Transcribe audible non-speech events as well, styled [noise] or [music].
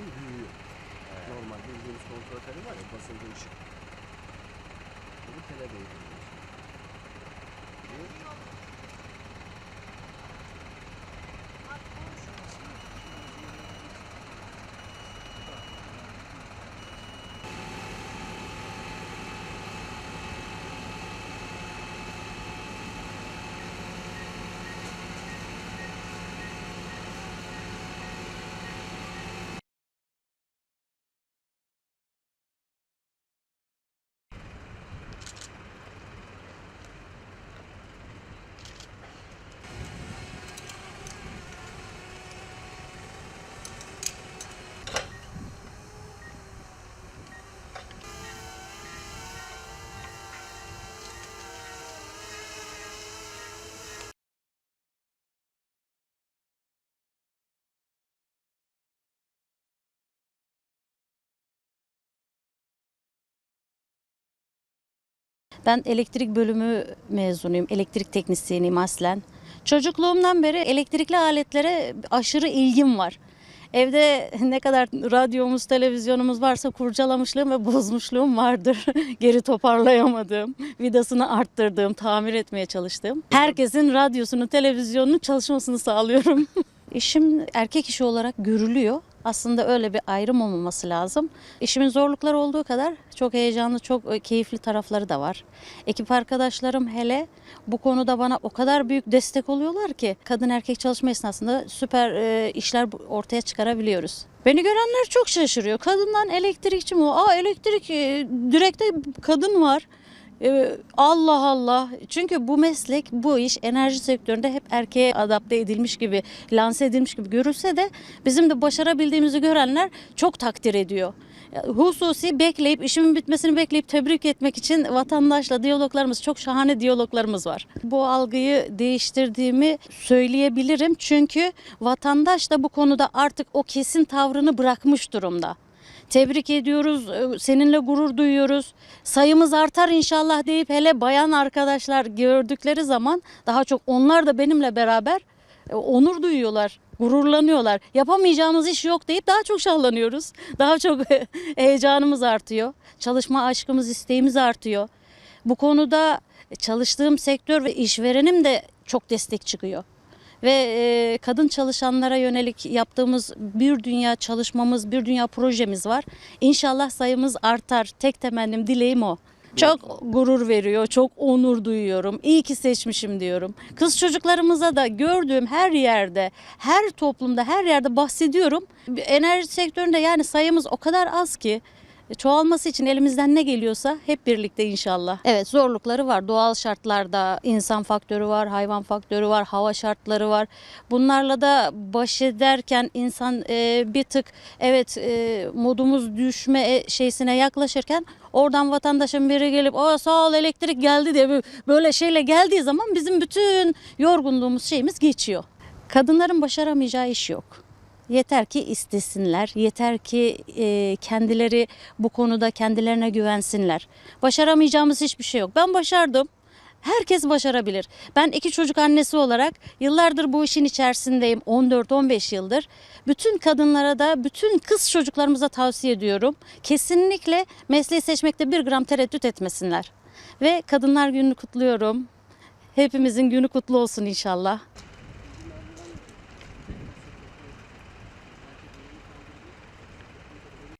onun büyüğü. Evet. Normal bildiğimiz kontrol kalemi var ya basıncı ışık. Bunu tele değdiriyoruz. Bir, Ben elektrik bölümü mezunuyum. Elektrik teknisyeniyim aslen. Çocukluğumdan beri elektrikli aletlere aşırı ilgim var. Evde ne kadar radyomuz, televizyonumuz varsa kurcalamışlığım ve bozmuşluğum vardır. [laughs] Geri toparlayamadığım, vidasını arttırdığım, tamir etmeye çalıştığım. Herkesin radyosunu, televizyonunu çalışmasını sağlıyorum. [laughs] İşim erkek işi olarak görülüyor. Aslında öyle bir ayrım olmaması lazım. İşimin zorlukları olduğu kadar çok heyecanlı, çok e, keyifli tarafları da var. Ekip arkadaşlarım hele bu konuda bana o kadar büyük destek oluyorlar ki kadın erkek çalışma esnasında süper e, işler ortaya çıkarabiliyoruz. Beni görenler çok şaşırıyor. Kadından elektrikçi mi? Aa elektrik e, direkte kadın var. Ee, Allah Allah. Çünkü bu meslek, bu iş enerji sektöründe hep erkeğe adapte edilmiş gibi, lanse edilmiş gibi görülse de bizim de başarabildiğimizi görenler çok takdir ediyor. Hususi bekleyip, işimin bitmesini bekleyip tebrik etmek için vatandaşla diyaloglarımız, çok şahane diyaloglarımız var. Bu algıyı değiştirdiğimi söyleyebilirim. Çünkü vatandaş da bu konuda artık o kesin tavrını bırakmış durumda. Tebrik ediyoruz, e, seninle gurur duyuyoruz. Sayımız artar inşallah deyip hele bayan arkadaşlar gördükleri zaman daha çok onlar da benimle beraber e, onur duyuyorlar, gururlanıyorlar. Yapamayacağımız iş yok deyip daha çok şahlanıyoruz. Daha çok [laughs] heyecanımız artıyor. Çalışma aşkımız, isteğimiz artıyor. Bu konuda çalıştığım sektör ve işverenim de çok destek çıkıyor ve e, kadın çalışanlara yönelik yaptığımız bir dünya çalışmamız, bir dünya projemiz var. İnşallah sayımız artar. Tek temennim, dileğim o. Çok gurur veriyor, çok onur duyuyorum. İyi ki seçmişim diyorum. Kız çocuklarımıza da gördüğüm her yerde, her toplumda, her yerde bahsediyorum. Enerji sektöründe yani sayımız o kadar az ki çoğalması için elimizden ne geliyorsa hep birlikte inşallah. Evet zorlukları var. Doğal şartlarda insan faktörü var, hayvan faktörü var, hava şartları var. Bunlarla da baş ederken insan e, bir tık evet e, modumuz düşme e, şeysine yaklaşırken oradan vatandaşın biri gelip Aa, sağ ol elektrik geldi diye böyle şeyle geldiği zaman bizim bütün yorgunluğumuz şeyimiz geçiyor. Kadınların başaramayacağı iş yok. Yeter ki istesinler, yeter ki e, kendileri bu konuda kendilerine güvensinler. Başaramayacağımız hiçbir şey yok. Ben başardım. Herkes başarabilir. Ben iki çocuk annesi olarak yıllardır bu işin içerisindeyim. 14-15 yıldır. Bütün kadınlara da, bütün kız çocuklarımıza tavsiye ediyorum. Kesinlikle mesleği seçmekte bir gram tereddüt etmesinler. Ve Kadınlar Günü'nü kutluyorum. Hepimizin günü kutlu olsun inşallah.